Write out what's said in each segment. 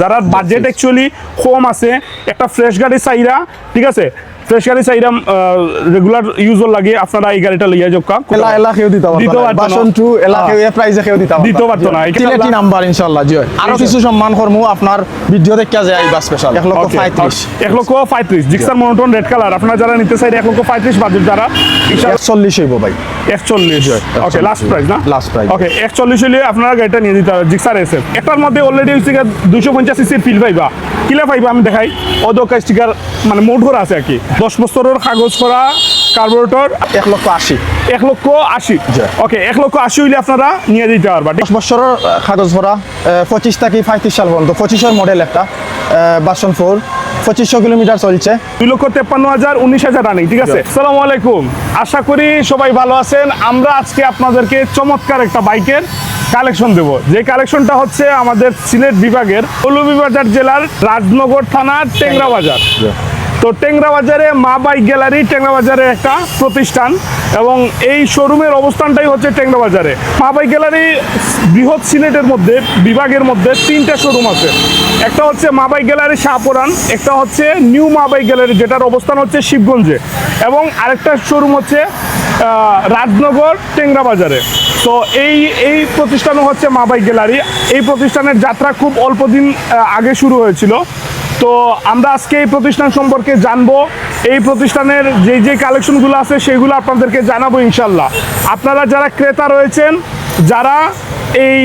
যারা budget actually কম আছে একটা ফ্রেশ গাড়ি চাইরা ঠিক আছে? ফ্রেশ গাড়ি চাইরা রেগুলার ইউজর লাগে আপনারা এই গাড়িটা লইয়া যোগ এলা এলা দিতে পারতো দিতে পারতো বাসন টু এলা হ্যাঁ। খেয়েও এ প্রাইজে খেয়েও দিতে পারতো দিতে পারতো না। আমরা- নাম্বার ইনশাআল্লাহ জি আরও কিছু সম্মান করমু আপনার ভিডিও দেখা যায় আইবা স্পেশাল এক লক্ষ Okay, পঁয়ত্রিশ। এক লক্ষ পঁয়ত্রিশ। জিক্সার মনোটন রেড কালার আপনারা যারা নিতে চাই এক লক্ষ পঁয়ত্রিশ বাজেট যারা একচল্লিশ হইব ভাই। একচল্লিশ ওকে লাস্ট প্রাইস না? price. ওকে একচল্লিশ হলে আপনারা গাড়িটা নিয়ে দিতে জিক্সার একটার মধ্যে অলরেডি হচ্ছে দুশো পঞ্চাশ সিসির ফিল পাইবা। কিলা পাইবা আমি দেখাই। অদকা স্টিকার মানে মোট করা আছে আর কি। দশ বছরের কাগজ করা কার্বোরেটর এক লক্ষ আশি। এক লক্ষ আশি। ওকে এক লক্ষ আশি হইলে আপনারা নিয়ে দিতে পারবা। দশ বছরের কাগজ ভরা পঁচিশ থেকে পঁয়ত্রিশ সাল পর্যন্ত। পঁচিশের মডেল একটা বাসন ফোর পঁচিশশো কিলোমিটার চলছে। দুই লক্ষ তেপ্পান্ন হাজার উনিশ হাজার রানিং ঠিক আছে? সালাম আলাইকুম। আশা করি সবাই ভালো আছেন। আমরা আজকে আপনাদেরকে চমৎকার একটা বাইকের কালেকশন দেব। যে কালেকশনটা হচ্ছে আমাদের সিলেট বিভাগের পৌলভীবাজার জেলার রাজনগর থানার টেংরা বাজার। তো টেংরা বাজারে মা বাইক গ্যালারি টেংরা বাজারে একটা প্রতিষ্ঠান এবং এই শোরুমের অবস্থানটাই হচ্ছে টেংরা বাজারে মা বাইক গ্যালারি বৃহৎ সিলেটের মধ্যে, বিভাগের মধ্যে তিনটা শোরুম আছে। একটা হচ্ছে মা বাইক গ্যালারি শাহপুরান একটা হচ্ছে নিউ মা বাইক গ্যালারি যেটার অবস্থান হচ্ছে শিবগঞ্জে। এবং আরেকটা শোরুম হচ্ছে রাজনগর টেংরা বাজারে তো এই এই প্রতিষ্ঠানও হচ্ছে মা বাইক গ্যালারি এই প্রতিষ্ঠানের যাত্রা খুব অল্প দিন আগে শুরু হয়েছিল। তো আমরা আজকে এই প্রতিষ্ঠান সম্পর্কে জানব। এই প্রতিষ্ঠানের যে যে কালেকশনগুলো আছে, সেগুলো আপনাদেরকে জানাব ইনশাল্লাহ। আপনারা যারা ক্রেতা রয়েছেন, যারা এই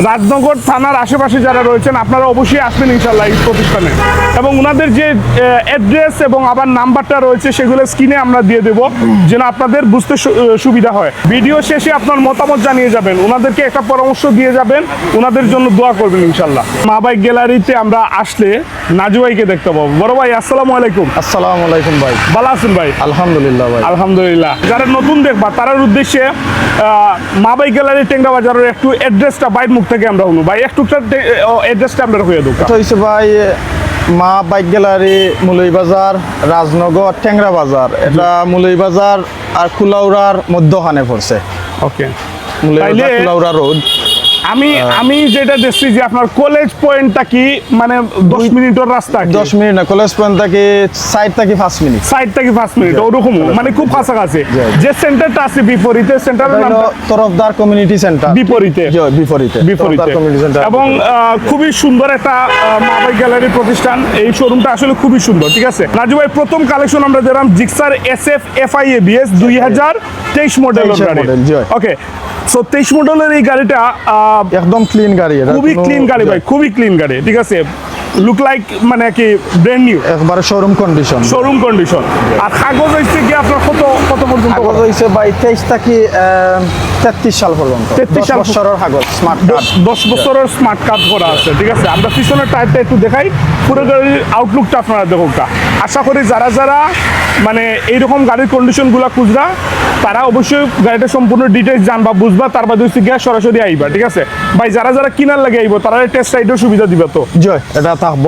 রাজনগর থানার আশেপাশে যারা রয়েছেন আপনারা অবশ্যই আসবেন ইনশাল্লাহ এই প্রতিষ্ঠানে। এবং ওনাদের যে অ্যাড্রেস এবং আবার নাম্বারটা রয়েছে সেগুলো স্ক্রিনে আমরা দিয়ে দেবো যেন আপনাদের বুঝতে সুবিধা হয়। ভিডিও শেষে আপনার মতামত জানিয়ে যাবেন। ওনাদেরকে একটা পরামর্শ দিয়ে যাবেন ওনাদের জন্য দোয়া করবেন ইনশাল্লাহ মা বাইক গ্যালারিতে আমরা আসলে নাজু ভাইকে দেখতে পাবো। বড় ভাই আসসালামু আলাইকুম। আসসালামু আলাইকুম ভাই। ভালো আছেন ভাই? আলহামদুলিল্লাহ ভাই। আলহামদুলিল্লাহ। যারা নতুন দেখবা তার উদ্দেশ্যে মা বাই গ্যালারি টেঙ্গা বাজারের একটু অ্যাড্রেসটা বাইর মুখ থেকে আমরা অনু ভাই এক টুকটা অ্যাড্রেসটা আমরা হয়ে দেবো। এটা হয়েছে ভাই মা বাইক গ্যালারি মুলই বাজার রাজনগর ঠেংরা বাজার। এটা মুলই বাজার আর কুলাউড়ার মধ্যখানে পড়ছে। ওকে মুলই বাজার কুলাউড়া রোড। আমি আমি যেটা দেখছি যে আপনার কলেজ পয়েন্টটা কি মানে দশ মিনিটের রাস্তা দশ মিনিট না কলেজ পয়েন্ট থেকে সাইড থেকে পাঁচ মিনিট? সাইড থেকে পাঁচ মিনিট? ওরকম মানে খুব কাছাকাছি। যে সেন্টারটা আছে বিপরীতে সেন্টারের নামটা তরফদার কমিউনিটি সেন্টার বিপরীতে। জি, বিপরীতে। বিপরীতে। তরফদার কমিউনিটি সেন্টার এবং খুবই সুন্দর একটা মা বাই গ্যালারি প্রতিষ্ঠান। এই শোরুমটা আসলে খুবই সুন্দর ঠিক আছে? রাজু ভাই প্রথম কালেকশন আমরা দিলাম Gixxer S F F I ABS দুই হাজার তেইশ মডেলের 23 গাড়ি। ওকে সো তেইশ মডেলের এই গাড়িটা একদম ক্লিন গাড়ি খুবই ক্লিন গাড়ি ভাই খুবই ক্লিন গাড়ি ঠিক আছে? লুক লাইক মানে কি ব্র্যান্ড নিউ একবারে শোরুম কন্ডিশন শোরুম কন্ডিশন আর কাগজ হচ্ছে কি আপনার কত কত পর্যন্ত কাগজ হয়েছে ভাই তেইশ থেকে তেত্রিশ সাল পর্যন্ত। 33 দশ সাল বছরের কাগজ স্মার্ট কার্ড দশ- দশ বছরের স্মার্ট কার্ড করা আছে ঠিক আছে? আমরা পিছনের টায়ারটা একটু দেখাই। পুরো গাড়ির আউটলুকটা আপনারা দেখুন। আশা করি যারা যারা মানে এইরকম গাড়ির কন্ডিশনগুলো খুঁজরা তারা অবশ্যই গাড়িটা সম্পূর্ণ ডিটেলস জানবা বুঝবা তার বাদে হচ্ছে গিয়া সরাসরি আইবা ঠিক আছে? ভাই যারা যারা কিনার লাগে আইব তারা টেস্ট রাইডের সুবিধা দিবা তো। জয় এটা থাকব।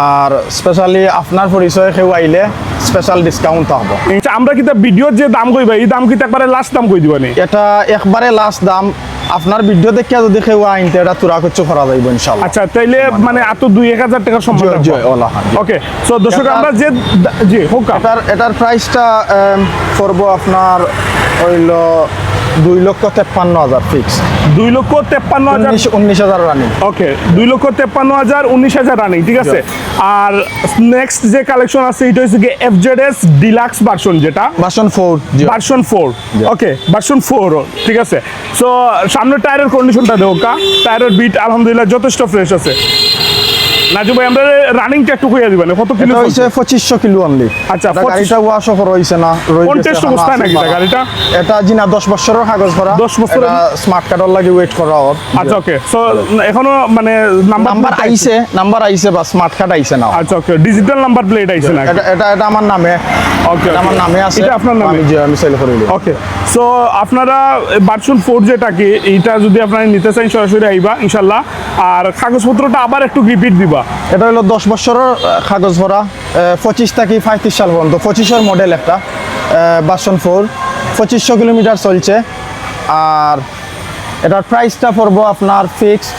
আর স্পেশালি আপনার পরিচয় কেউ আইলে স্পেশাল ডিসকাউন্ট থাকব। আচ্ছা, আমরা কিন্তু ভিডিওর যে দাম কইবা এই দাম কিন্তু একবারে লাস্ট দাম কই দিবানি এটা একবারে লাস্ট দাম আপনার ভিডিও দেখে যদি কেউ আইনতে এটা তুরা করছে করা যাইব ইনশাল্লাহ। আচ্ছা তাইলে মানে এত দুই এক হাজার টাকার সম্ভব জয়, জয়, ওলা, হ্যাঁ, ওকে সো দর্শক আমরা যে জি হোক। এটার এটার প্রাইসটা করব আপনার হইল দুই লক্ষ তেপ্পান্ন হাজার ফিক্স দুই লক্ষ তেপ্পান্ন হাজার উনিশ হাজার রানিং ওকে দুই লক্ষ তেপ্পান্ন হাজার উনিশ হাজার রানিং ঠিক আছে? আর নেক্সট যে কালেকশন আছে এটা হচ্ছে কি F Z S deluxe version যেটা। Version four version four okay version four ঠিক আছে? সো সামনের টায়ারের কন্ডিশনটা দেখো কা। টায়ারের বিট আলহামদুলিল্লাহ যথেষ্ট ফ্রেশ আছে। নাজু ভাই আমরা রানিংটা একটু কইয়া দিবেন কত কিলো হইছে কিলো অনলি আচ্ছা, এটা 25 গাড়িটা ওয়াশ অফ হইছে না রয়ে কোন গেছে টেস্ট এখনও অবস্থায় আছে নাকি গাড়িটা? এটা জিনা দশ বছরের কাগজ করা 10 বছরের? স্মার্ট কার্ডর লাগে ওয়েট করা ওর। আচ্ছা ওকে সো এখনও মানে নাম্বার নাম্বার আইছে নাম্বার আইছে বা স্মার্ট কার্ড আইছে না। আচ্ছা ওকে ডিজিটাল নাম্বার প্লেট আইছে না এটা এটা এটা আমার নামে। ওকে এটা আমার নামে আছে। এটা আপনার নামে? আমি যে আমি সেল করে দিই ওকে সো আপনারা ভার্সন ফোর যেটা কি যদি আপনারা নিতে চান সরাসরি আইবা ইনশাল্লাহ। আর কাগজপত্রটা আবার একটু রিপিট দিবা। এটা হলো দশ বছরের কাগজ ভরা পঁচিশ থেকে পঁয়ত্রিশ সাল পর্যন্ত পঁচিশের মডেল একটা বাসন ফোর পঁচিশশো কিলোমিটার চলছে। আর এটার প্রাইসটা পড়ব আপনার ফিক্সড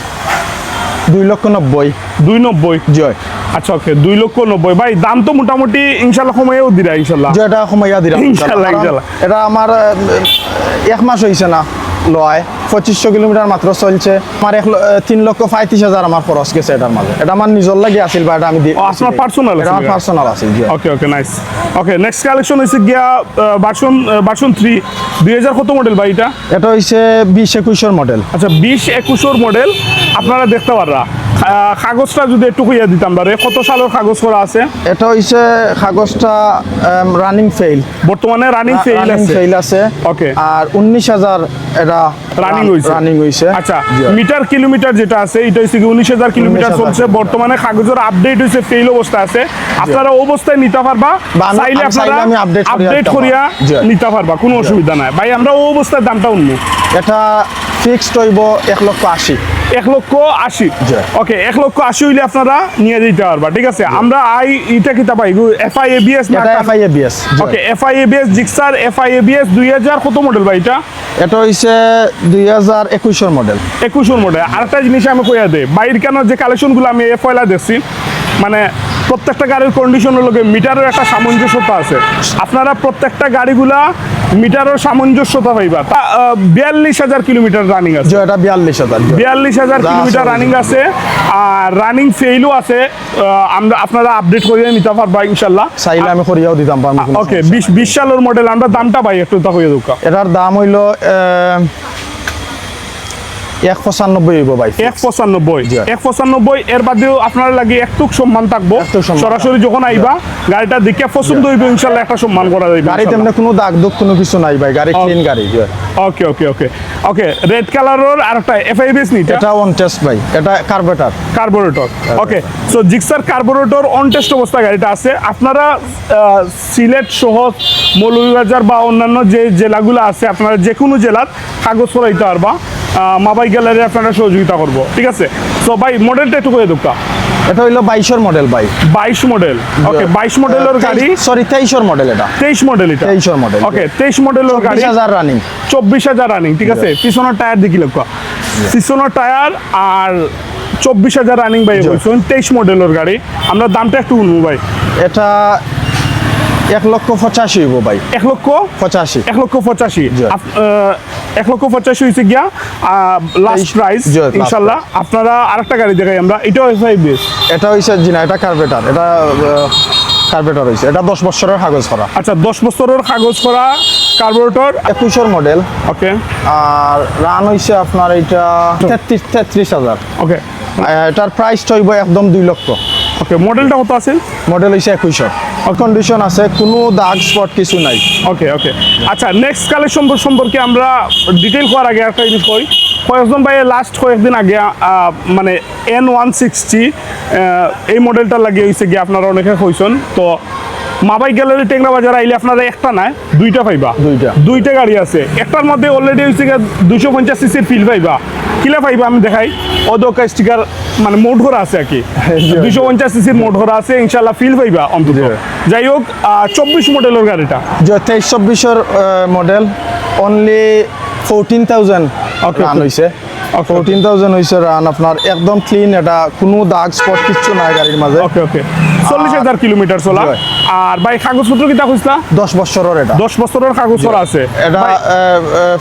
দুই লক্ষ নব্বই। দুই নব্বই? জয়। আচ্ছা ওকে দুই লক্ষ নব্বই। ভাই দাম তো মোটামুটি ইনশাল্লাহ সময়েও দিরা ইনশাল্লাহ। এটা সময়া দিলাম। ইনশাল্লাহ, ইনশাল্লাহ। এটা আমার এক মাস হয়েছে না। লয় পঁচিশশো কিলোমিটার মাত্র চলছে। আমার এক তিন লক্ষ পঁয়ত্রিশ হাজার আমার খরচ গেছে এটার মাঝে। এটা আমার নিজের লাগে আছিল বা এটা আমি আপনার পার্সোনাল এটা আমার? পার্সোনাল আছিল। Okay okay nice okay next collection হয়েছে গিয়া ভার্সন ভার্সন থ্রি দুই হাজার কত মডেল ভাই এটা? এটা হইছে বিশ একুশের মডেল আচ্ছা বিশ একুশের মডেল আপনারা দেখতে পাররা। আহ, কাগজটা যদি একটু কইয়া দিতাম পারে কত সালের কাগজ করা আছে? এটা হইছে কাগজটা রানিং ফেইল বর্তমানে রানিং ফেইল আছে। ফেইল আছে। Okay. আর উনিশ হাজার এটা রানিং হইছে রানিং হইছে আচ্ছা। মিটার কিলোমিটার যেটা আছে এটা হচ্ছে উনিশ হাজার কিলোমিটার চলছে। বর্তমানে কাগজের আপডেট হয়েছে ফেইল অবস্থা আছে। আপনারা অবস্থায় নিতে পারবা। চাইলে আপনারা আপডেট করিয়া নিতে পারবা কোনো অসুবিধা নাই। ভাই আমরা ও অবস্থায় দামটা উন্মুখ এটা ফিক্সড হইব এক লক্ষ আশি। এক লক্ষ আশি। ওকে এক লক্ষ আশি হইলে আপনারা নিয়ে দিতে পারবা ঠিক আছে? আমরা আই এটা কি তা এফ এফআই এবিএস এটা F I ABS okay F I ABS Gixxer F I ABS দুই হাজার কত মডেল ভাই এটা? এটা হইছে দুই হাজার একুশের মডেল একুশের মডেল আরেকটা জিনিস আমি কইয়া দেই বাইর কেন যে কালেকশনগুলো আমি এ পয়লা দেখছি মানে প্রত্যেকটা গাড়ির কন্ডিশনের লোকে মিটারের একটা সামঞ্জস্যতা আছে। আপনারা প্রত্যেকটা গাড়িগুলা মিটারের সামঞ্জস্যতা পাইবা। তা বিয়াল্লিশ হাজার কিলোমিটার রানিং আছে। এটা বিয়াল্লিশ হাজার। বিয়াল্লিশ হাজার কিলোমিটার রানিং আছে। আর রানিং ফেইলও আছে। আমরা আপনারা আপডেট করিয়ে নিতে পারবা ইনশাল্লাহ। চাইলে আমি করিয়াও দিতাম ওকে বিশ বিশ সালের মডেল আমরা দামটা পাই একটু তা হয়ে দোকা এটার দাম হইল এক পঁচানব্বই হইব ভাই এক পঁচানব্বই। এক পঁচানব্বই এর বাদেও আপনার লাগে একটু সম্মান থাকব। সরাসরি যখন আইবা গাড়িটা দেখে পছন্দ হইবে ইনশাল্লাহ একটা সম্মান করা যাবে গাড়ি তেমনি কোনো দাগ দুঃখ কোনো কিছু নাই ভাই গাড়ি ক্লিন গাড়ি। ওকে ওকে ওকে ওকে রেড কালারের আর একটা এফআইবিএস নি এটা ওয়ান টেস্ট ভাই এটা carburettor carburettor okay so Gixxer carburettor on test অবস্থা গাড়িটা আছে। আপনারা সিলেট সহ মৌলভীবাজার বা অন্যান্য যে জেলাগুলো আছে আপনারা যে কোনো জেলার কাগজ করাইতে পারবা। মাবাই গ্যালারি আপনারা সহযোগিতা করব। ঠিক আছে? সো ভাই মডেলটা একটু করে দোকা এটা হইল বাইশের মডেল ভাই। বাইশ মডেল ওকে বাইশ মডেলের গাড়ি? সরি তেইশের মডেল এটা। তেইশ মডেল এটা। তেইশের মডেল ওকে তেইশ মডেলের গাড়ি। হাজার রানিং চব্বিশ হাজার রানিং ঠিক আছে? পিছনের টায়ার দেখি লক্ষ্য পিছনের টায়ার আর চব্বিশ হাজার রানিং ভাই বলছেন তেইশ মডেলের গাড়ি। আমরা দামটা একটু উঠবো ভাই। এটা এক লক্ষ পঁচাশি হইব ভাই। এক লক্ষ? পঁচাশি। এক লক্ষ পঁচাশি। এক লক্ষ পঁচাশি হয়েছে গিয়া লাস্ট প্রাইস ইনশাল্লাহ। আপনারা আরেকটা গাড়ি দেখাই আমরা। এটাও এফআই বেস এটা হইছে জি না এটা কার্বেটার এটা কার্বেটার হইছে। এটা দশ বছরের কাগজ করা। আচ্ছা দশ বছরের কাগজ করা কার্বোরেটর একুশের মডেল ওকে আর রান হইছে আপনার এটা তেত্রিশ তেত্রিশ হাজার। ওকে এটার প্রাইস হইব একদম দুই লক্ষ। ওকে মডেলটা কত আছে? মডেল হইছে একুশের কন্ডিশন আছে, কোনো দাগ স্পট কিছু নাই। ওকে ওকে আচ্ছা নেক্সট কালেকশন সম্পর্কে আমরা ডিটেল করার আগে একটা জিনিস কই। কয়েকজন ভাই লাস্ট কয়েকদিন আগে মানে এন ওয়ান সিক্সটি এই মডেলটা লাগিয়ে হয়েছে গিয়ে আপনারা অনেকে কইছেন। তো মাবাই গ্যালারি টেংরা বাজার আইলে আপনারা একটা নাই দুইটা পাইবা। দুইটা। দুইটা গাড়ি আছে। একটার মধ্যে অলরেডি গিয়ে দুশো পঞ্চাশ সিসির ফিল পাইবা। কিলা পাইবা আমি দেখাই? অদকা স্টিকার মানে মোট ঘোরা আছে আর কি। জি, দুশো পঞ্চাশ সিসির মোট ঘোরা আছে ইনশাল্লাহ ফিল পাইবা অন্তত। যাই হোক চব্বিশ মডেলের গাড়িটা। যে তেইশ চব্বিশের model only fourteen thousand run. হয়েছে ফোরটিন থাউজেন্ড হয়েছে রান আপনার একদম ক্লিন এটা কোনো দাগ স্পট কিচ্ছু নাই গাড়ির মাঝে। ওকে ওকে চল্লিশ হাজার কিলোমিটার চলা। আর ভাই কাগজপত্র কিতা খুঁজলা দশ বছরের এটা। দশ বছরের কাগজ আছে। এটা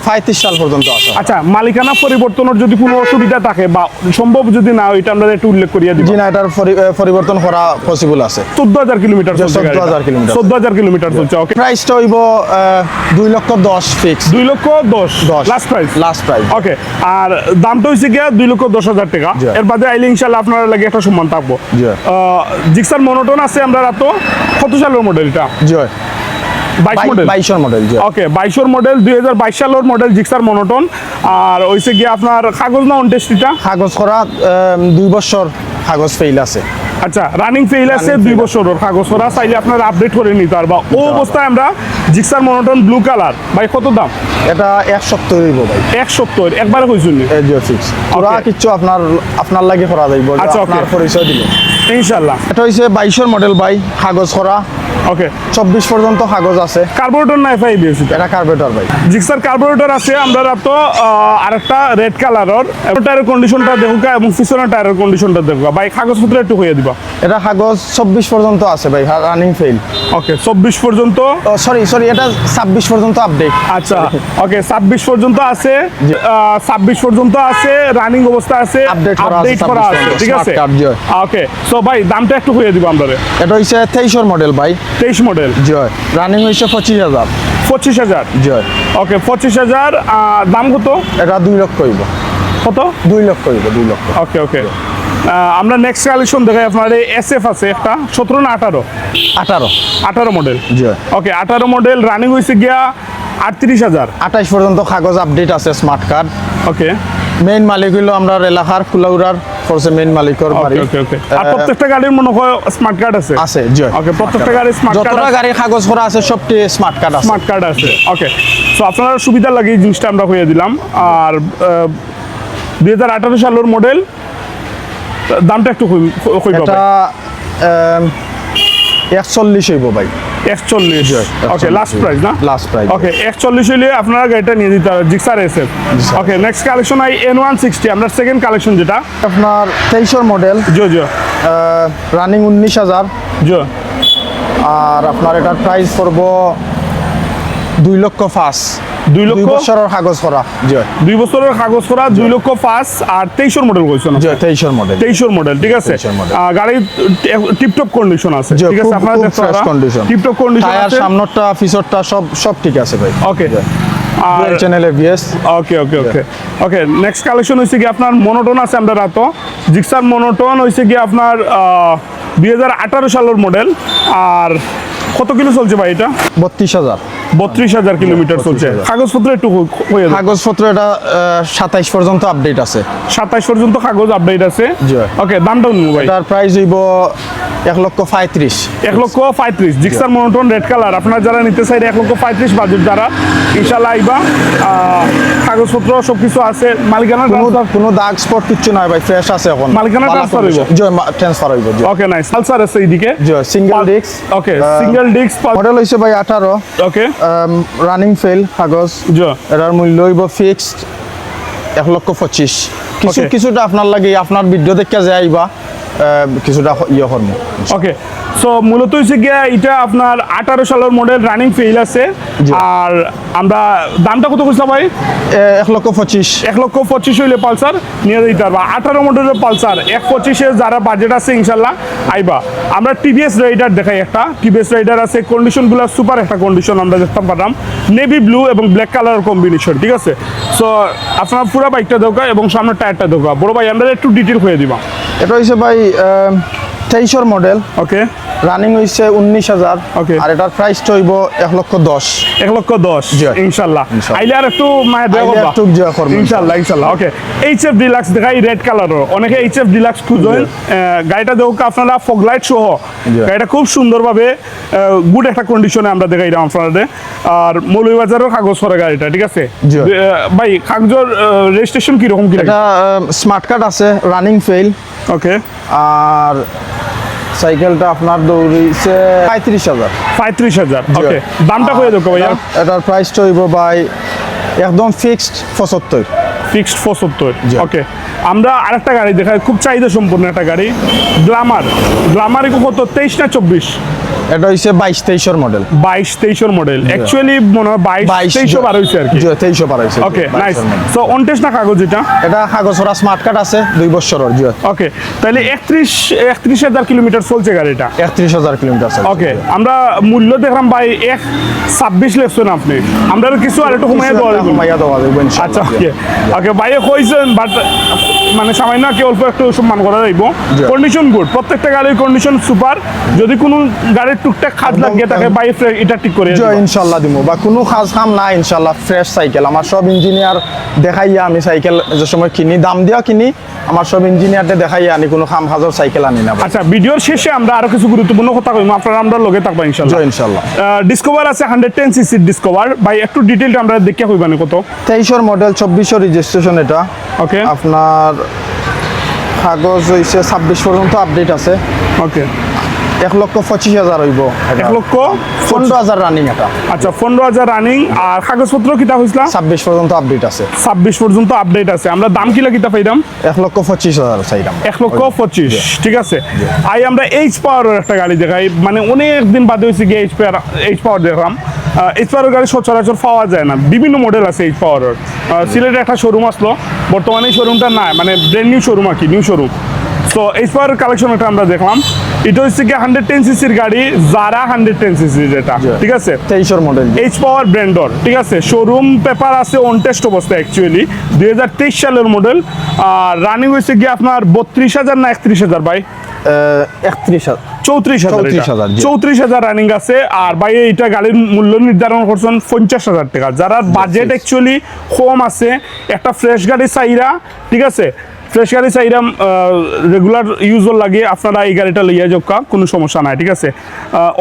পঁয়ত্রিশ সাল পর্যন্ত আছে। আচ্ছা মালিকানা পরিবর্তনের যদি কোনো অসুবিধা থাকে বা সম্ভব যদি না এটা আমরা একটু উল্লেখ করিয়া জি না এটার পরিবর্তন করা পসিবল আছে। চোদ্দ হাজার কিলোমিটার যে 14,000 কিলোমিটার। চোদ্দ হাজার কিলোমিটার চলছে ওকে প্রাইসটা হইব দুই লক্ষ দশ ফিক্স দুই লক্ষ দশ। দশ। Last price last price okay আর দামটা হয়েছে গিয়া দুই লক্ষ দশ হাজার টাকা। এর বাদে আইলে ইনশাল্লাহ আপনারা লাগে একটা সম্মান থাকব। জিক্সার মনোটন আছে আমরা রাতো কত সালের মডেলটা জয়। বাইশের মডেল ওকে বাইশের মডেল দুই হাজার বাইশ সালের মডেল জিক্সার মনোটন। আর ওইসে গিয়ে আপনার কাগজ না অনটেস্টিটা কাগজ করা দুই বছর কাগজ ফেইল আছে। আচ্ছা রানিং ফেইল আছে দুই fail বছরের কাগজ করা চাইলে আপনারা আপডেট করে নিতে পারবা। ও অবস্থায় আমরা জিক্সার মনোটন ব্লু কালার ভাই কত দাম? এটা এক সপ্তাহ হইব ভাই। এক সপ্তাহ একবারে কইছুন জিও সিক্স পুরা কিচ্ছু আপনার আপনার লাগে করা যাইব আচ্ছা, আপনার. পরিচয় দিলে ইনশাল্লাহ এটা হইছে বাইশের মডেল ভাই কাগজ করা। ওকে চব্বিশ পর্যন্ত কাগজ আছে। কার্বোরেটর না এফআই দিয়েছি এটা কার্বেটার ভাই। জিক্সার কার্বোরেটর আছে আমরা তো আরেকটা রেড কালারর টায়ারের কন্ডিশনটা দেখুকা এবং পিছনের টায়ারের কন্ডিশনটা দেখুকা। ভাই কাগজপত্র একটু হয়ে দিবা। এটা কাগজ চব্বিশ পর্যন্ত আছে ভাই রানিং ফেল ওকে চব্বিশ পর্যন্ত? সরি সরি এটা ছাব্বিশ পর্যন্ত আপডেট আচ্ছা ওকে ছাব্বিশ পর্যন্ত আছে ছাব্বিশ পর্যন্ত আছে রানিং অবস্থা আছে আপডেট করা আছে ঠিক আছে? ওকে সো ভাই দামটা একটু হয়ে দিব আমরা এটা হইছে তেইশের মডেল ভাই। তেইশ মডেল জয় রানিং হইছে পঁচিশ হাজার। পঁচিশ হাজার? জয় ওকে পঁচিশ হাজার দাম কত? এটা দুই লক্ষ হইব। কত? দুই লক্ষ হইব দুই লক্ষ। ওকে ওকে আমরা নেক্সট কালেকশন দেখাই আপনার এস এফ আছে একটা সতেরো না আঠারো? আঠারো। আঠারো মডেল জয় ওকে আঠারো মডেল রানিং হয়েছে গিয়া আটত্রিশ হাজার। আঠাইশ পর্যন্ত কাগজ আপডেট আছে স্মার্ট কার্ড ওকে মেইন মালিক হইল আমরা এলাকার কুলাউরার করছে মেইন মালিকর বাড়ি ওকে ওকে আর প্রত্যেকটা গাড়ির মনে হয় স্মার্ট কার্ড আছে? আছে জয় ওকে প্রত্যেকটা গাড়ির স্মার্ট কার্ড যতটা গাড়ির কাগজ করা আছে সবটি স্মার্ট কার্ড আছে। স্মার্ট কার্ড আছে। ওকে সো আপনার সুবিধা লাগে এই জিনিসটা আমরা হয়ে দিলাম। আর দুই হাজার আঠারো সালের মডেল দামটা একটু এটা একচল্লিশ হইব ভাই। একচল্লিশ। ওকে লাস্ট প্রাইস না? লাস্ট প্রাইস ওকে একচল্লিশ হইলে আপনারা গাড়িটা নিয়ে দিতে হবে Gixxer S F okay next collection I N one sixty আমরা সেকেন্ড কালেকশন যেটা? আপনার তেইশের মডেল জো জো। রানিং উনিশ হাজার। জো। আর আপনার এটার প্রাইস পড়ব দুই লক্ষ পাঁচ। দুই লক্ষ? বছরের কাগজ করা। দুই বছরের কাগজ করা দুই লক্ষ পাঁচ আর তেইশর মডেল কইছো না? তেইশের মডেল তেইশর মডেল ঠিক আছে? 23 গাড়ি টিপটপ কন্ডিশন আছে ঠিক আছে? আপনারা দেখতে fresh টিপটপ কন্ডিশন টায়ার আছে। সামনেরটা পিছরটা সব সব ঠিক আছে ভাই। ওকে আর চ্যানেলে BS okay okay okay okay next collection হয়েছে কি আপনার মনোটন আছে আমরা রাতো জিক্সার মনোটন হয়েছে কি আপনার দুই হাজার আঠারো সালের মডেল আর কত কিলো চলছে ভাই এটা? বত্রিশ হাজার। বত্রিশ হাজার কিলোমিটার চলছে। 32,000 কাগজপত্র একটু হয়ে কাগজপত্র এটা সাতাইশ পর্যন্ত আপডেট আছে। সাতাইশ পর্যন্ত কাগজ আপডেট আছে। ওকে দামটা ভাই। এটার প্রাইস হইব এক লক্ষ পঁয়ত্রিশ। এক লক্ষ পঁয়ত্রিশ জিক্সার মনোটন রেড কালার আপনারা যারা নিতে চাই এক লক্ষ পঁয়ত্রিশ বাজেট যারা ইনশাল্লাহ আইবা কাগজপত্র সব কিছু আছে মালিকানা কোনো দাগ স্পট কিচ্ছু নাই ভাই ফ্রেশ আছে এখন। মালিকানা transfer হইব? জয় ট্রান্সফার হইব ওকে নাইস পালসার আছে এইদিকে। জয় single disc okay single disc model হইছে ভাই আঠারো। ওকে রানিং ফেল কাগজ। জো এটার মূল্য হইব ফিক্সড এক লক্ষ পঁচিশ। কিছু কিছুটা আপনার লাগে আপনার ভিডিও দেখে যে আইবা কিছুটা ইয়ে করব ওকে সো মূলত হচ্ছে গিয়া এটা আপনার আঠারো সালের মডেল রানিং ফেল আছে। আর আমরা দামটা কত কইছিলাম ভাই? এক লক্ষ পঁচিশ। এক লক্ষ পঁচিশ হইলে পালসার নিয়ে দিতে পারবা। আঠারো মডেলের পালসার এক পঁচিশে যারা বাজেট আছে ইনশাল্লাহ আইবা। আমরা টিভিএস রাইডার দেখাই একটা। টিভিএস রাইডার আছে কন্ডিশনগুলো সুপার একটা কন্ডিশন আমরা দেখতে পারলাম। নেভি ব্লু এবং ব্ল্যাক কালার কম্বিনেশন ঠিক আছে? সো আপনার পুরো বাইকটা দরকার এবং সামনের টায়ারটা দোকা বড় ভাই আমরা একটু ডিটেল হয়ে দিবা। এটা হচ্ছে ভাই তেইশর মডেল ওকে রানিং হইছে উনিশ হাজার. আর এটার প্রাইসটা হইব এক লক্ষ দশ। এক লক্ষ দশ। ইনশাল্লাহ। আইলে আর একটু মায়ের দেওয়া করবা। একটু দেওয়া করব, ইনশাল্লাহ। ইনশাল্লাহ ওকে এইচ এফ ডিলাক্স দেখাই রেড কালারও অনেকে এইচ এফ ডিলাক্স খুঁজেন গাড়িটা দেখুক আপনারা ফগ লাইট সহ। গাড়িটা খুব সুন্দরভাবে গুড একটা কন্ডিশনে আমরা দেখাইলাম আপনাদের। আর মৌলভীবাজারও কাগজ করে গাড়িটা ঠিক আছে। ভাই কাগজের রেজিস্ট্রেশন কীরকম কি এটা স্মার্ট কার্ড আছে রানিং ফেল ওকে আর সাইকেলটা আপনার দৌড়িছে পঁয়ত্রিশ হাজার। পঁয়ত্রিশ হাজার ওকে দামটা হয়ে দেখো ভাইয়া? এটার- প্রাইসটা হইব ভাই একদম ফিক্সড পঁচাত্তর। ফিক্সড পঁচাত্তর ওকে আমরা আরেকটা গাড়ি দেখাই খুব চাহিদা সম্পূর্ণ একটা গাড়ি। গ্লামার গ্লামার কত? তেইশ না চব্বিশ? এটা হইছে বাইশ তেইশের মডেল বাইশ তেইশের মডেল অ্যাকচুয়ালি মনে হয় বাইশ বাইশ তেইশও বার হয়েছে আর কি। তেইশশো বার হয়েছে ওকে নাইস। সো না কাগজ এটা? এটা কাগজ ওরা স্মার্ট কার্ড আছে বছরের জি। ওকে তাহলে একত্রিশ একত্রিশ হাজার কিলোমিটার চলছে গাড়িটা? একত্রিশ হাজার কিলোমিটার চলছে। ওকে আমরা মূল্য দেখলাম ভাই এক ছাব্বিশ লেখছেন আপনি। আমরা কিছু আর একটু কমাই কিছু দেওয়া যাবে। কমাইয়া দেওয়া যাবে আচ্ছা ওকে ওকে কইছেন বাট মানে সামান্য কি অল্প একটু সম্মান করা যাইব। কন্ডিশন গুড প্রত্যেকটা গাড়ির কন্ডিশন সুপার যদি কোনো গাড়ির টুকটাক খাজ একদম, লাগে তাকে। বাই এটা ঠিক করে জি দিবা। ইনশাল্লাহ দিব বা কোনো কাজ কাম নাই ইনশাল্লাহ ফ্রেশ সাইকেল আমার সব ইঞ্জিনিয়ার দেখাইয়া আমি সাইকেল যে সময় কিনি দাম দিয়েও কিনি আমার সব ইঞ্জিনিয়ারতে দেখাইয়া আনি কোনো খাম খাজর সাইকেল আনি না। আচ্ছা ভিডিওর শেষে আমরা আরও কিছু গুরুত্বপূর্ণ কথা কইম। আপনারা আমরা লগে থাকব ইনশাআল্লাহ ইনশাল্লাহ। ডিসকভার আছে হান্ড্রেড টেন সিসির ডিসকভার ভাই একটু ডিটেলটা আমরা দেখে কইবানি কত? তেইশর মডেল চব্বিশশো রেজিস্ট্রেশন এটা। ওকে আপনার কাগজ হয়েছে ছাব্বিশ পর্যন্ত আপডেট আছে। ওকে এক লক্ষ পঁচিশ হাজার হইব। এক লক্ষ? পনেরো হাজার রানিং এটা। আচ্ছা পনেরো হাজার রানিং আর কাগজপত্র কিতা হয়েছিল ছাব্বিশ পর্যন্ত আপডেট আছে। ছাব্বিশ পর্যন্ত আপডেট আছে। আমরা দাম কিলা কিতা পাইলাম এক লক্ষ পঁচিশ হাজার চাইলাম এক লক্ষ পঁচিশ ঠিক আছে? আই আমরা এইচ পাওয়ারের একটা গাড়ি দেখাই। মানে অনেক দিন বাদে হয়েছে গিয়ে এইচ পাওয়ার এইচ পাওয়ার দেখলাম। এইচ পাওয়ারের গাড়ি সচরাচর পাওয়া যায় না। বিভিন্ন মডেল আছে এইচ পাওয়ারের সিলেটে একটা শোরুম আসলো। বর্তমানে এই শোরুমটা নাই। মানে ব্র্যান্ড নিউ শোরুম আর কি নিউ শোরুম সো এইচ পাওয়ারের কালেকশন একটা আমরা দেখলাম। এটা হচ্ছে কি হান্ড্রেড টেন সিসির গাড়ি জারা হান্ড্রেড টেন সিসি যেটা ঠিক আছে? তেইশর মডেল এইচ পাওয়ার ব্র্যান্ডর ঠিক আছে? শোরুম পেপার আছে অন টেস্ট অবস্থা অ্যাকচুয়ালি দুই হাজার তেইশ সালের মডেল আর রানিং হয়েছে গিয়ে আপনার বত্রিশ হাজার না একত্রিশ হাজার ভাই? একত্রিশ হাজার। চৌত্রিশ হাজার 34,000 চৌত্রিশ হাজার রানিং আছে। আর ভাই এটা গাড়ির মূল্য নির্ধারণ করছেন পঞ্চাশ হাজার টাকা। যারা বাজেট অ্যাকচুয়ালি কম আছে একটা ফ্রেশ গাড়ি চাইরা ঠিক আছে? ফ্রেশ গাড়ি চাইরা রেগুলার ইউজর লাগে আপনারা এই গাড়িটা লইয়া যোগা কোনো সমস্যা নাই ঠিক আছে?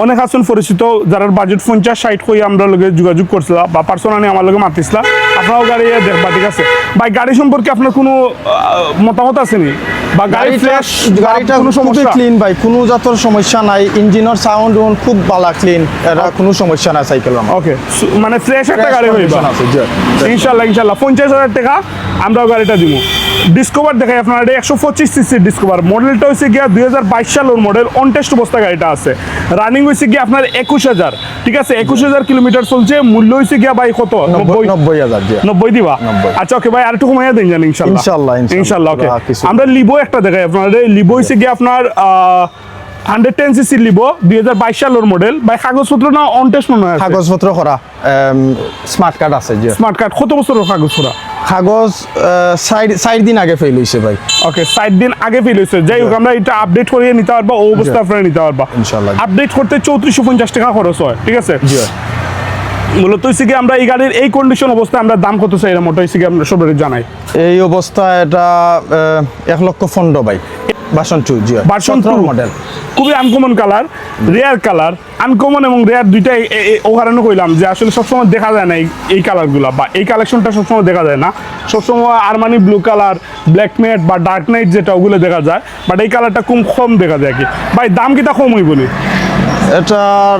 অনেক আছেন পরিচিত যারা বাজেট পঞ্চাশ ষাট কই আমরা লগে যোগাযোগ করছিলাম বা পার্সোনালি আমার লগে মাতিছিলাম আপনারাও গাড়ি দেখবা ঠিক আছে? ভাই গাড়ি সম্পর্কে আপনার কোনো মতামত আছে নি? বা গাড়ি ফ্রেশ গাড়িটা কোনো সমস্যা? ক্লিন ভাই কোনো জাতর সমস্যা নাই ইঞ্জিনের সাউন্ড খুব ভালো ক্লিন এটা কোনো সমস্যা নাই সাইকেল ওকে মানে ফ্রেশ একটা গাড়ি হইবা। ইনশাল্লাহ ইনশাল্লাহ পঞ্চাশ হাজার টাকা আমরাও গাড়িটা দিব ডিসকভার দেখাই আপনার এটা একশো পঁচিশ সিসির ডিসকভার মডেলটা হয়েছে গিয়া দুই হাজার বাইশ সালের মডেল অন টেস্ট অবস্থা গাড়িটা আছে। রানিং হয়েছে গিয়ে আপনার একুশ হাজার। ঠিক আছে একুশ হাজার কিলোমিটার চলছে মূল্য হয়েছে গিয়া ভাই কত? নব্বই হাজার নব্বই দিবা। আচ্ছা ওকে ভাই আরেকটু কমাইয়া দিন জানি ইনশাল্লাহ। ইনশাল্লাহ, ইনশাল্লাহ। ওকে আমরা লিবো একটা দেখাই আপনার। লিবো হয়েছে গিয়ে আপনার হান্ড্রেড টেন সিসির লিবো দুই হাজার বাইশ সালের মডেল ভাই কাগজপত্র না অন টেস্ট মনে হয় কাগজপত্র করা স্মার্ট কার্ড আছে জি স্মার্ট কার্ড কত বছরের কাগজ করা কাগজ সাইড সাইড দিন আগে ফেল হয়েছে ভাই। ওকে সাত দিন আগে ফিল হয়েছে যাই হোক আমরা এটা আপডেট করিয়ে নিতে পারবা ও অবস্থা আপনারা নিতে পারবা। ইনশাল্লাহ। আপডেট করতে চৌত্রিশশো পঞ্চাশ টাকা খরচ হয় ঠিক আছে? জি মূলত হচ্ছে কি আমরা এই গাড়ির এই কন্ডিশন অবস্থায় আমরা দাম কত চাই ওটা হচ্ছে কি আমরা সবাই জানাই। এই অবস্থা এটা এক লক্ষ পনেরো ভাই। Version two G version two model খুবই uncommon colour rare colour uncommon এবং রেয়ার দুইটাই এ- কইলাম যে আসলে সবসময় দেখা যায় না এই- কালারগুলো বা এই কালেকশনটা সবসময় দেখা যায় না। সবসময় Armani blue colour black matte বা ডার্ক নাইট যেটা ওগুলো দেখা যায় বাট এই কালারটা খুব কম দেখা যায় আর কি। ভাই দাম কিটা কম হই বলি? এটার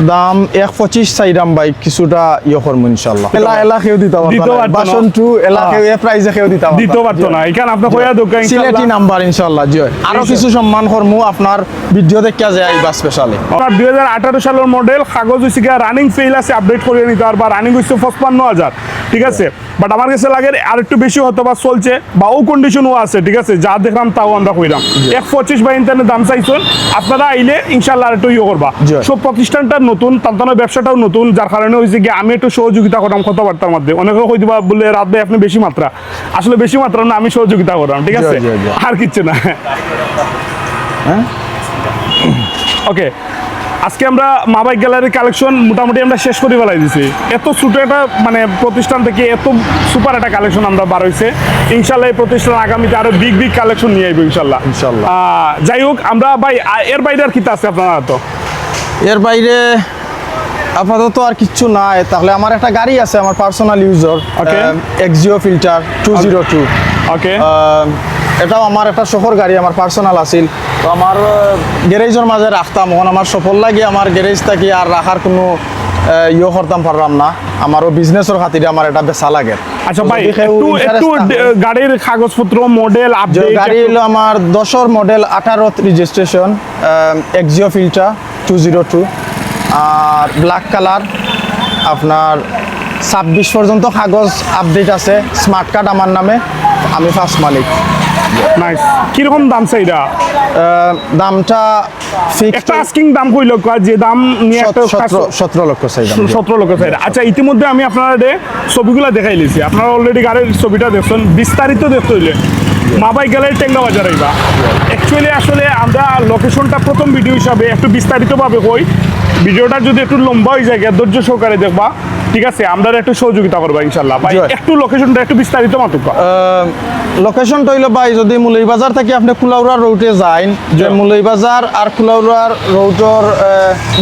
দাম এক পঁচিশ চাইরাম ভাই কিছুটা ইয়ে করব ইনশাল্লাহ এলা এলা খেয়েও দিতে দিতে পারব বাসন টু এলা। খেয়ে এ প্রাইজে খেয়েও দিতে পারব দিতে পারতো না এখানে আপনার কয়া দোকান সিলেটি নাম্বার ইনশাল্লাহ জি আরও কিছু সম্মান করমু আপনার ভিডিও দেখা যায় আইবা স্পেশালি আপনার দুই হাজার আঠারো সালের মডেল কাগজ হয়েছে রানিং ফেল আছে আপডেট করিয়ে নিতে পারবা। রানিং হচ্ছে পঁচপান্ন হাজার ঠিক আছে? বাট আমার কাছে লাগে আর একটু বেশি হয়তো বা চলছে বা ও কন্ডিশনও আছে ঠিক আছে? যা দেখলাম তাও আমরা কইলাম। এক পঁচিশ বা ইন্টারনেট দাম চাইছেন আপনারা আইলে ইনশাল্লাহ আর একটু ইয়ে করবা। সব প্রতিষ্ঠানটা নতুন তান্তানোর ব্যবসাটাও নতুন যার কারণে হয়েছে কি আমি একটু সহযোগিতা করলাম কথাবার্তার মধ্যে। অনেকে হয়ে দিবা বলে রাত ভাই আপনি বেশি মাত্রা। আসলে বেশি মাত্রা না আমি সহযোগিতা করলাম ঠিক আছে। আর কিচ্ছু না। ওকে আজকে আমরা মাবাই গ্যালারির কালেকশন মোটামুটি আমরা শেষ করে ফেলাই দিছি। এত ছোট একটা মানে প্রতিষ্ঠান থেকে এত সুপার একটা কালেকশন আমরা বার হয়েছে ইনশাল্লাহ এই প্রতিষ্ঠান আগামীতে আরও বিগ বিগ কালেকশন নিয়ে আসব ইনশাল্লাহ। ইনশাল্লাহ। যাই হোক আমরা ভাই এর বাইরে আর কিতা আছে আপনারা তো এর বাইরে আপাতত আর কিচ্ছু নাই। তাহলে আমার একটা গাড়ি আছে আমার personal user. Axio Fielder two zero two okay এটাও আমার একটা শহর গাড়ি আমার পার্সোনাল আছিল। তো আমার গ্যারেজের মাঝে রাখতাম এখন আমার সফল লাগে আমার গ্যারেজ থাকি আর রাখার কোনো ইয়ে করতাম পারলাম না। আমারও বিজনেসের খাতিরে আমার এটা বেচা লাগে। আচ্ছা ভাই একটু একটু গাড়ির কাগজপত্র মডেল আপডেট গাড়ি হলো আমার দশর মডেল আঠারো registration Axio Fielder two zero two. আর ব্ল্যাক কালার আপনার ছাব্বিশ পর্যন্ত কাগজ আপডেট আছে স্মার্ট কার্ড আমার নামে আমি ফার্স্ট মালিক। নাইস কীরকম দাম চাই এটা? আহ, দামটা একটা আস্কিং দাম কইল যে দাম নিয়ে একটা লক্ষ চাই দাম। লক্ষ চাই আচ্ছা ইতিমধ্যে আমি আপনারা ছবিগুলো দেখাই লিছি আপনারা অলরেডি গাড়ির ছবিটা দেখছেন বিস্তারিত দেখতে হইলে। মাবাই গেলে টেঙ্গা বাজার আইবা অ্যাকচুয়ালি আসলে আমরা লোকেশনটা প্রথম ভিডিও হিসাবে একটু বিস্তারিতভাবে কই। ভিডিওটা যদি একটু লম্বা হয়ে যায় ধৈর্য সহকারে দেখবা। ঠিক আছে আমরা একটু সহযোগিতা করবা ইনশাল্লাহ ভাই একটু লোকেশনটা একটু বিস্তারিত মাতুক। লোকেশন তৈল ভাই যদি মুলইবাজার থেকে আপনি কুলাউড়া রোডে যাইন যে। মুলইবাজার আর কুলাউড়ার রোডর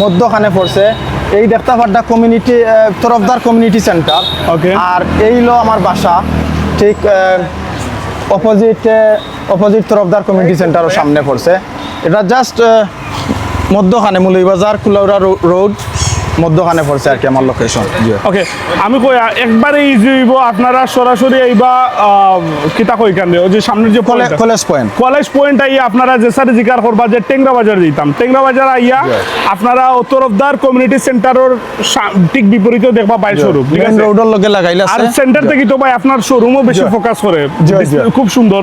মধ্যখানে পড়ছে এই দেখতে পাড্ডা community Tarafdar community centre Okay. আর এই হলো আমার বাসা। ঠিক অপোজিট অপোজিট তরফদার কমিউনিটি সেন্টারও সামনে পড়ছে। এটা জাস্ট মধ্যখানে মুলইবাজার কুলাউড়া রোড মধ্যখানে পড়ছে আর কি আমার লোকেশন ওকে আমি কই একবারে ইজি হইব আপনারা সরাসরি আইবা কিতা কই কান্দে ওই যে সামনের যে কলেজ পয়েন্ট কলেজ পয়েন্ট আইয়া আপনারা যে সাথে জিকার করবা যে টেংরা বাজার দিতাম। টেংরা বাজার আইয়া আপনারা তরফদার কমিউনিটি সেন্টারের ঠিক বিপরীতে দেখবা বাইর শোরুম ঠিক আছে? রোডের লগে লাগাইলে আর সেন্টার থেকে তো ভাই আপনার শোরুমও বেশি ফোকাস করে। খুব সুন্দর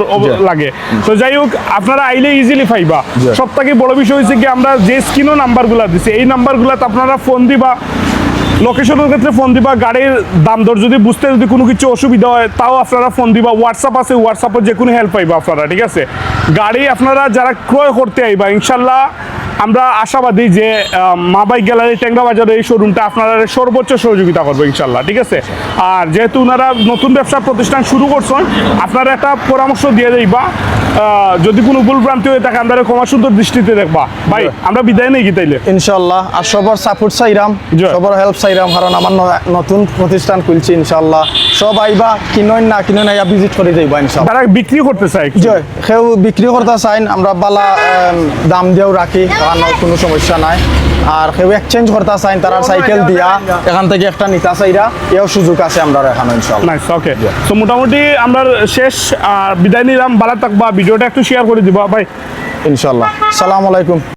লাগে। তো যাই হোক আপনারা আইলে ইজিলি পাইবা। সবথেকে বড় বিষয় হচ্ছে কি আমরা যে স্ক্রিনও নাম্বারগুলো দিছি এই নাম্বারগুলোতে আপনারা ফোন দিবা লোকেশনের ক্ষেত্রে ফোন দিবা, গাড়ির দাম দর যদি বুঝতে যদি কোনো কিছু অসুবিধা হয়, তাও আপনারা ফোন দিবা। হোয়াটসঅ্যাপ আছে হোয়াটসঅ্যাপে যে কোনো হেল্প পাইবা আপনারা, ঠিক আছে? গাড়ি আপনারা যারা ক্রয় করতে আইবা, ইনশাল্লাহ আমরা আশাবাদী যে মাবাই গ্যালারি ট্যাংরা বাজারে এই শোরুমটা আপনারা সর্বোচ্চ সহযোগিতা করবে ইনশাল্লাহ ঠিক আছে? আর যেহেতু ওনারা নতুন ব্যবসা প্রতিষ্ঠান শুরু করছেন আপনারা একটা পরামর্শ দিয়ে আহ, যদি কোনো ভুল ভ্রান্তি হয়ে থাকে আমরা ক্ষমা সুন্দর দৃষ্টিতে দেখবা। ভাই আমরা বিদায় নেই কি তাইলে? ইনশাল্লাহ আর সবার সাপোর্ট চাইরাম সবার হেল্প চাইরাম কারণ আমার নতুন প্রতিষ্ঠান খুলছি ইনশাল্লাহ সব আইবা কিনইন না কিনইন আইয়া ভিজিট করে যাইবা ইনশাল্লাহ তারা বিক্রি করতে চায় জয় সেও বিক্রি করতে চাইন আমরা বালা দাম দিয়েও রাখি। কারণ কোনো সমস্যা নাই। আর কেউ এক্সচেঞ্জ করতে চাইন তারা সাইকেল দিয়া এখান থেকে একটা নিতা চাইরা এও সুযোগ আছে আমরা এখানে ইনশাল্লাহ নাইস ওকে তো মোটামুটি আমরা শেষ বিদায় নিলাম। ভালো থাকবা ভিডিওটা একটু শেয়ার করে দিবা ভাই ইনশাআল্লাহ। সালাম আলাইকুম।